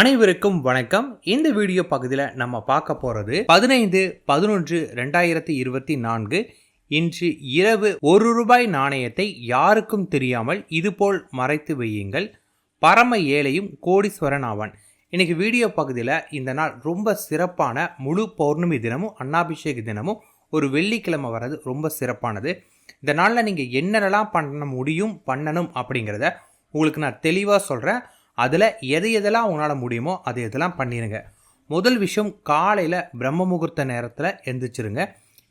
அனைவருக்கும் வணக்கம். இந்த வீடியோ பகுதியில் நம்ம பார்க்க போகிறது பதினைந்து பதினொன்று ரெண்டாயிரத்தி இருபத்தி நான்கு இன்று இரவு ஒரு ரூபாய் நாணயத்தை யாருக்கும் தெரியாமல் இதுபோல் மறைத்து வையுங்கள். பரம ஏழையும் கோடீஸ்வரன் ஆவான். இன்றைக்கி வீடியோ பகுதியில் இந்த நாள் ரொம்ப சிறப்பான முழு பௌர்ணமி தினமும் அன்னாபிஷேக தினமும் ஒரு வெள்ளிக்கிழமை வர்றது ரொம்ப சிறப்பானது. இந்த நாளில் நீங்கள் என்னென்னலாம் பண்ண முடியும் பண்ணணும் அப்படிங்கிறத உங்களுக்கு நான் தெளிவாக சொல்கிறேன் அதில் எது எதெல்லாம் உங்களால் முடியுமோ அது எதெல்லாம் பண்ணிடுங்க முதல் விஷயம் காலையில் பிரம்ம முகூர்த்த நேரத்தில் எந்திரிச்சிருங்க.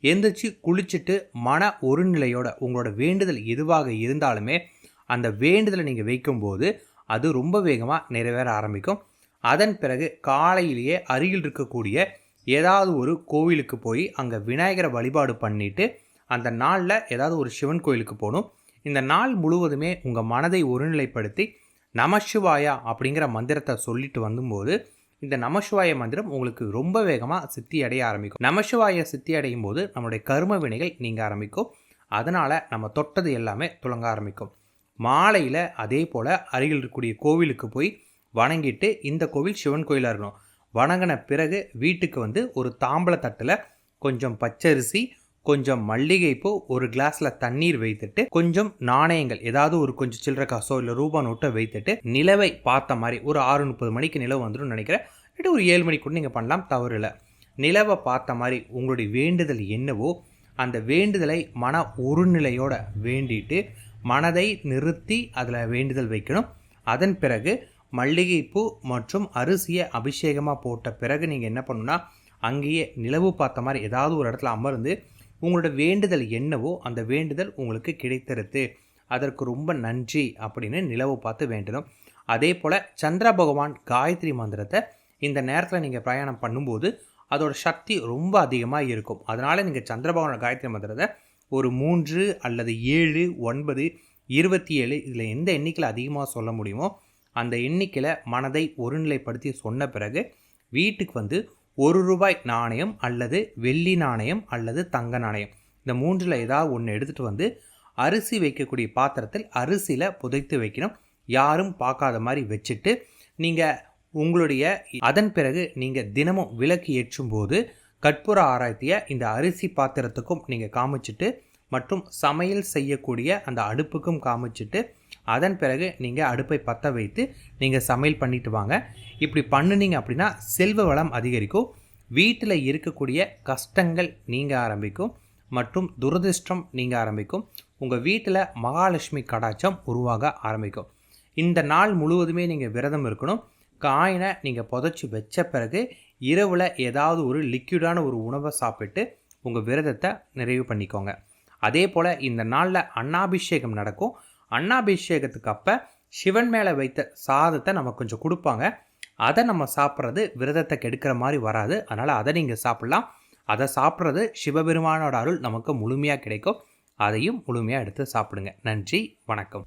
எந்திரிச்சு குளிச்சுட்டு மன ஒருநிலையோட உங்களோட வேண்டுதல் எதுவாக இருந்தாலுமே அந்த வேண்டுதலை நீங்கள் வைக்கும்போது அது ரொம்ப வேகமாக நிறைவேற ஆரம்பிக்கும். அதன் பிறகு காலையிலேயே அருகில் இருக்கக்கூடிய ஏதாவது ஒரு கோவிலுக்கு போய் அங்கே விநாயகரை வழிபாடு பண்ணிவிட்டு அந்த நாளில் ஏதாவது ஒரு சிவன் கோயிலுக்கு போகணும். இந்த நாள் முழுவதுமே உங்கள் மனதை ஒருநிலைப்படுத்தி நமசிவாயா அப்படிங்கிற மந்திரத்தை சொல்லிட்டு வந்தும்போது இந்த நமசிவாய மந்திரம் உங்களுக்கு ரொம்ப வேகமாக சித்தி அடைய ஆரம்பிக்கும். நமசிவாய சித்தி அடையும் போது நம்மளுடைய கரும வினைகள் நீங்க ஆரம்பிக்கும். அதனால் நம்ம தொட்டது எல்லாமே துளங்க ஆரம்பிக்கும். மாலையில் அதே போல் அருகில் இருக்கக்கூடிய கோவிலுக்கு போய் வணங்கிட்டு இந்த கோவில் சிவன் கோயிலாக இருக்கணும். வணங்கின பிறகு வீட்டுக்கு வந்து ஒரு தாம்பள தட்டில் கொஞ்சம் பச்சரிசி கொஞ்சம் மல்லிகைப்பூ ஒரு கிளாஸில் தண்ணீர் வைத்துட்டு கொஞ்சம் நாணயங்கள் ஏதாவது ஒரு கொஞ்சம் சில்லற காசோ இல்லை ரூபா நோட்டை வைத்துட்டு நிலவை பார்த்த மாதிரி ஒரு ஆறு முப்பது மணிக்கு நிலவு வந்துடும் நினைக்கிறேன். இல்லாட்டி ஒரு ஏழு மணிக்கு கூட நீங்கள் பண்ணலாம் தவறு இல்லை. நிலவை பார்த்த மாதிரி உங்களுடைய வேண்டுதல் என்னவோ அந்த வேண்டுதலை மன ஒருநிலையோட வேண்டிட்டு மனதை நிறுத்தி அதில் வேண்டுதல் வைக்கணும். அதன் பிறகு மல்லிகைப்பூ மற்றும் அரிசியை அபிஷேகமாக போட்ட பிறகு நீங்கள் என்ன பண்ணணும்னா அங்கேயே நிலவு பார்த்த மாதிரி ஏதாவது ஒரு இடத்துல அமர்ந்து உங்களோட வேண்டுதல் என்னவோ அந்த வேண்டுதல் உங்களுக்கு கிடைத்திருது அதற்கு ரொம்ப நன்றி அப்படின்னு நிலவு பார்த்து வேண்டணும் அதே போல் சந்திர பகவான் காயத்ரி மந்திரத்தை இந்த நேரத்தில் நீங்கள் பிரயாணம் பண்ணும்போது அதோட சக்தி ரொம்ப அதிகமாக இருக்கும். அதனால் நீங்கள் சந்திர பகவான் காயத்ரி மந்திரத்தை ஒரு மூன்று அல்லது ஏழு ஒன்பது இருபத்தி ஏழு இதில் எந்த எண்ணிக்கையில் அதிகமாக சொல்ல முடியுமோ அந்த எண்ணிக்கையில் மனதை ஒருநிலைப்படுத்தி சொன்ன பிறகு வீட்டுக்கு வந்து ஒரு ரூபாய் நாணயம் அல்லது வெள்ளி நாணயம் அல்லது தங்க நாணயம். இந்த மூன்றில் ஏதாவது ஒன்று எடுத்துகிட்டு வந்து அரிசி வைக்கக்கூடிய பாத்திரத்தில் அரிசியில் புதைத்து வைக்கணும். யாரும் பார்க்காத மாதிரி வச்சுட்டு நீங்கள் உங்களுடைய அதன் பிறகு நீங்கள் தினமும் விளக்கு ஏற்றும் போது கற்பூர ஆராய்த்தியை இந்த அரிசி பாத்திரத்துக்கும் நீங்கள் காமிச்சிட்டு மற்றும் சமையல் செய்யக்கூடிய அந்த அடுப்புக்கும் காமிச்சிட்டு அதன் பிறகு நீங்கள் அடுப்பை பற்ற வைத்து நீங்கள் சமையல் பண்ணிட்டு வாங்க. இப்படி பண்ணுனீங்க அப்படின்னா செல்வ வளம் அதிகரிக்கும். வீட்டில் இருக்கக்கூடிய கஷ்டங்கள் நீங்கள் ஆரம்பிக்கும். மற்றும் துரதிர்ஷ்டம் நீங்கள் ஆரம்பிக்கும். உங்கள் வீட்டில் மகாலட்சுமி கடாச்சம் உருவாக ஆரம்பிக்கும். இந்த நாள் முழுவதுமே நீங்கள் விரதம் இருக்கணும். காயினை நீங்கள் புதைச்சி வச்ச பிறகு இரவில் ஏதாவது ஒரு லிக்யூடான ஒரு உணவை சாப்பிட்டு உங்கள் விரதத்தை நிறைவு பண்ணிக்கோங்க. அதே போல் இந்த நாளில் அன்னாபிஷேகம் நடக்கும். அன்னாபிஷேகத்துக்கு அப்போ சிவன் மேலே வைத்த சாதத்தை நம்ம கொஞ்சம் கொடுப்பாங்க. அதை நம்ம சாப்பிட்றது விரதத்தை கெடுக்கிற மாதிரி வராது. அதனால் அதை நீங்கள் சாப்பிட்லாம். அதை சாப்பிட்றது சிவபெருமானோட அருள் நமக்கு முழுமையாக கிடைக்கும். அதையும் முழுமையாக எடுத்து சாப்பிடுங்க. நன்றி வணக்கம்.